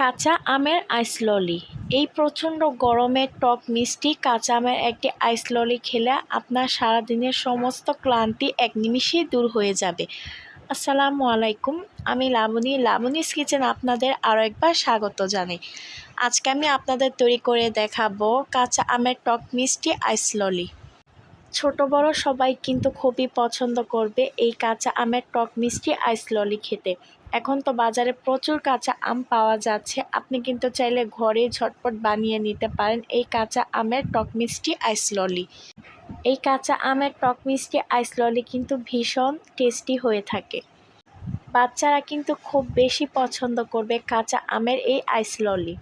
কাঁচা আমের আইস ললি এই প্রচণ্ড গরমে টক মিষ্টি কাঁচা আমের একটি আইস ললি খেলে আপনার সারাদিনের সমস্ত ক্লান্তি এক নিমিষেই দূর হয়ে যাবে। আসসালামু আলাইকুম, আমি লাবণী। লাবণীস কিচেন আপনাদের আরও একবার স্বাগত জানাই। আজকে আমি আপনাদের তৈরি করে দেখাবো কাঁচা আমের টক মিষ্টি আইস ললি ছোট, বড় সবাই কিন্তু খুবই পছন্দ করবে এই কাঁচা আমের টক মিষ্টি আইস ললি খেতে। এখন তো বাজারে প্রচুর কাঁচা আম পাওয়া যাচ্ছে। আপনি কিন্তু চাইলে ঘরে ঝটপট বানিয়ে নিতে পারেন এই কাঁচা আমের টক মিষ্টি আইস ললি। এই কাঁচা আমের টক মিষ্টি আইস ললি কিন্তু ভীষণ টেস্টি হয়ে থাকে। বাচ্চারা কিন্তু খুব বেশি পছন্দ করবে কাঁচা আমের এই আইস ললি।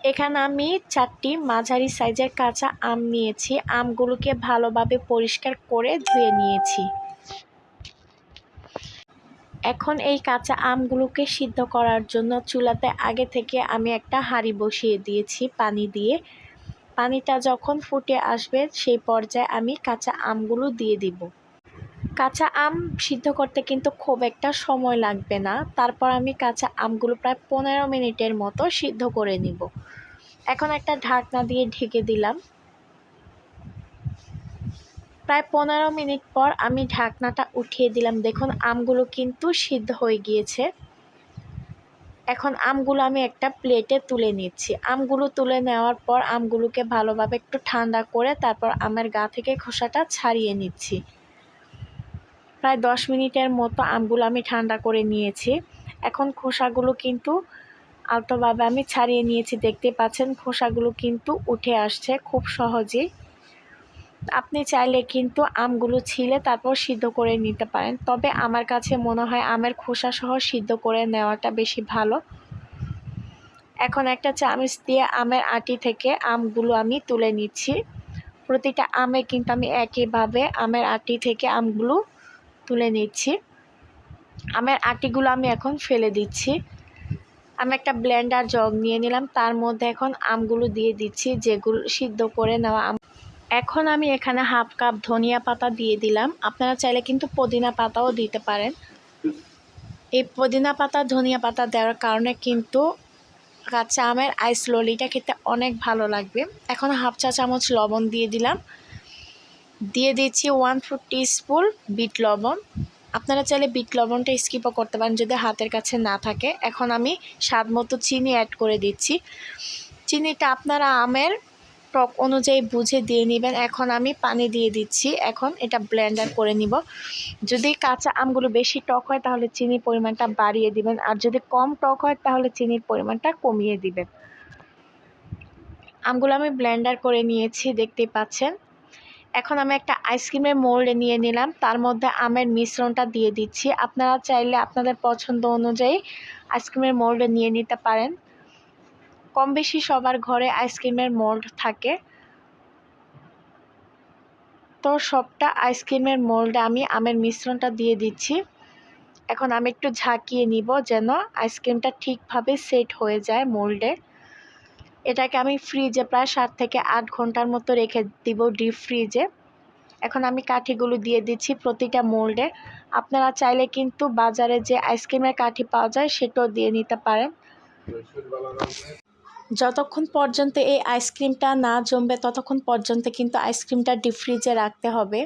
এখানে আমি চারটি মাঝারি সাইজের কাঁচা আম নিয়েছি। আমগুলোকে ভালোভাবে পরিষ্কার করে ধুয়ে নিয়েছি। এখন এই কাঁচা আমগুলোকে সিদ্ধ করার জন্য চুলাতে আগে থেকে আমি একটা হাঁড়ি বসিয়ে দিয়েছি পানি দিয়ে। পানিটা যখন ফুটে আসবে, সেই পর্যায়ে আমি কাঁচা আমগুলো দিয়ে দিব। কাঁচা আম সিদ্ধ করতে কিন্তু খুব একটা সময় লাগবে না। তারপর আমি কাঁচা আমগুলো প্রায় পনেরো মিনিটের মতো সিদ্ধ করে নিব। এখন একটা ঢাকনা দিয়ে ঢেকে দিলাম। প্রায় পনেরো মিনিট পর আমি ঢাকনাটা উঠিয়ে দিলাম। দেখুন, আমগুলো কিন্তু সিদ্ধ হয়ে গিয়েছে। এখন আমগুলো আমি একটা প্লেটে তুলে নিচ্ছি। আমগুলো তুলে নেওয়ার পর আমগুলোকে ভালোভাবে একটু ঠান্ডা করে তারপর আমের গা থেকে খোসাটা ছাড়িয়ে নিচ্ছি। প্রায় দশ মিনিটের মতো আমগুলো আমি ঠান্ডা করে নিয়েছি। এখন খোসাগুলো কিন্তু আলতোভাবে আমি ছাড়িয়ে নিয়েছি। দেখতে পাচ্ছেন, খোসাগুলো কিন্তু উঠে আসছে খুব সহজেই। আপনি চাইলে কিন্তু আমগুলো ছিলে তারপর সিদ্ধ করে নিতে পারেন। তবে আমার কাছে মনে হয় আমের খোসা সহ সিদ্ধ করে নেওয়াটা বেশি ভালো। এখন একটা চামচ দিয়ে আমের আটি থেকে আমগুলো আমি তুলে নিচ্ছি। প্রতিটা আমে কিন্তু আমি একইভাবে আমের আটি থেকে আমগুলো তুলে নিচ্ছি। আমের আটিগুলো আমি এখন ফেলে দিচ্ছি। আমি একটা ব্লেন্ডার জগ নিয়ে নিলাম। তার মধ্যে এখন আমগুলো দিয়ে দিচ্ছি যেগুলো সিদ্ধ করে নেওয়া আম এখন আমি এখানে হাফ কাপ ধনিয়া পাতা দিয়ে দিলাম। আপনারা চাইলে কিন্তু পুদিনা পাতাও দিতে পারেন। এই পুদিনা পাতা, ধনিয়া পাতা দেওয়ার কারণে কিন্তু কাঁচা আমের আইস ললিটা খেতে অনেক ভালো লাগবে। এখন হাফ চা চামচ লবণ দিয়ে দিলাম। দিয়ে দিচ্ছি ওয়ান ফোর স্পুন বিট লবণ। আপনারা চাইলে বিট লবণটা স্কিপও করতে পারেন যদি হাতের কাছে না থাকে। এখন আমি স্বাদ মতো চিনি অ্যাড করে দিচ্ছি। চিনিটা আপনারা আমের টক অনুযায়ী বুঝে দিয়ে নেবেন। এখন আমি পানি দিয়ে দিচ্ছি। এখন এটা ব্লেন্ডার করে নিব। যদি কাঁচা আমগুলো বেশি টক হয়, তাহলে চিনির পরিমাণটা বাড়িয়ে দিবেন। আর যদি কম টক হয়, তাহলে চিনির পরিমাণটা কমিয়ে দিবেন। আমগুলো আমি ব্লেন্ডার করে নিয়েছি দেখতেই পাচ্ছেন। এখন আমি একটা আইসক্রিমের মোল্ড নিয়ে নিলাম। তার মধ্যে আমের মিশ্রণটা দিয়ে দিচ্ছি। আপনারা চাইলে আপনাদের পছন্দ অনুযায়ী আইসক্রিমের মোল্ডে নিয়ে নিতে পারেন। কম বেশি সবার ঘরে আইসক্রিমের মোল্ড থাকে। তো সবটা আইসক্রিমের মোল্ডে আমি আমের মিশ্রণটা দিয়ে দিচ্ছি। এখন আমি একটু ঝাঁকিয়ে নিব যেন আইসক্রিমটা ঠিকভাবে সেট হয়ে যায় মোল্ডে। এটাকে আমি ফ্রিজে প্রায় সাত থেকে আট ঘণ্টার মতো রেখে দিব ডিপ ফ্রিজে। এখন আমি কাঠিগুলো দিয়ে দিচ্ছি প্রতিটা মোল্ডে। আপনারা চাইলে কিন্তু বাজারে যে আইসক্রিমের কাঠি পাওয়া যায় সেটাও দিয়ে নিতে পারেন। যতক্ষণ পর্যন্ত এই আইসক্রিমটা না জমবে, ততক্ষণ পর্যন্ত কিন্তু আইসক্রিমটা ডিপ ফ্রিজে রাখতে হবে।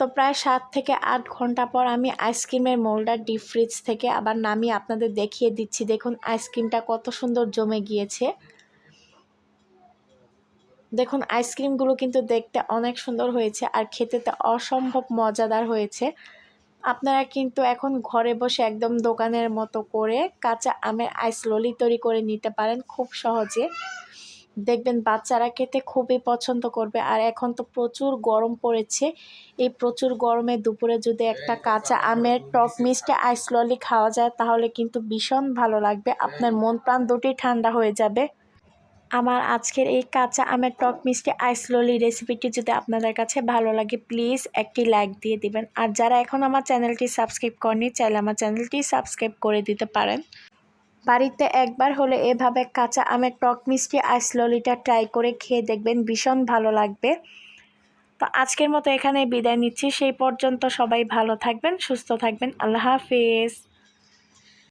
তো প্রায় সাত থেকে আট ঘণ্টা পর আমি আইসক্রিমের মোল্ডটা ডিপ ফ্রিজ থেকে আবার নামিয়ে আপনাদের দেখিয়ে দিচ্ছি। দেখুন, আইসক্রিমটা কত সুন্দর জমে গিয়েছে। দেখুন, আইসক্রিমগুলো কিন্তু দেখতে অনেক সুন্দর হয়েছে আর খেতেতে অসম্ভব মজাদার হয়েছে। আপনারা কিন্তু এখন ঘরে বসে একদম দোকানের মতো করে কাঁচা আমের আইস ললি তৈরি করে নিতে পারেন খুব সহজে। দেখবেন বাচ্চারা খেতে খুবই পছন্দ করবে। আর এখন তো প্রচুর গরম পড়েছে। এই প্রচুর গরমে দুপুরে যদি একটা কাঁচা আমের টক মিষ্টি আইস ললি খাওয়া যায় তাহলে কিন্তু ভীষণ ভালো লাগবে। আপনার মন প্রাণ দুটি ঠান্ডা হয়ে যাবে। আমার আজকের এই কাঁচা আমের টক মিষ্টি আইস ললি রেসিপিটি যদি আপনাদের কাছে ভালো লাগে প্লিজ একটি লাইক দিয়ে দিবেন। আর যারা এখন আমার চ্যানেলটি সাবস্ক্রাইব করেনি চাইলে আমার চ্যানেলটি সাবস্ক্রাইব করে দিতে পারেন। বাড়িতে একবার হলে এভাবে কাঁচা আমের টক মিষ্টি আইস ললিটা ট্রাই করে খেয়ে দেখবেন, ভীষণ ভালো লাগবে। তো আজকের মতো এখানে বিদায় নিচ্ছি। সেই পর্যন্ত সবাই ভালো থাকবেন, সুস্থ থাকবেন। আল্লাহ হাফিজ।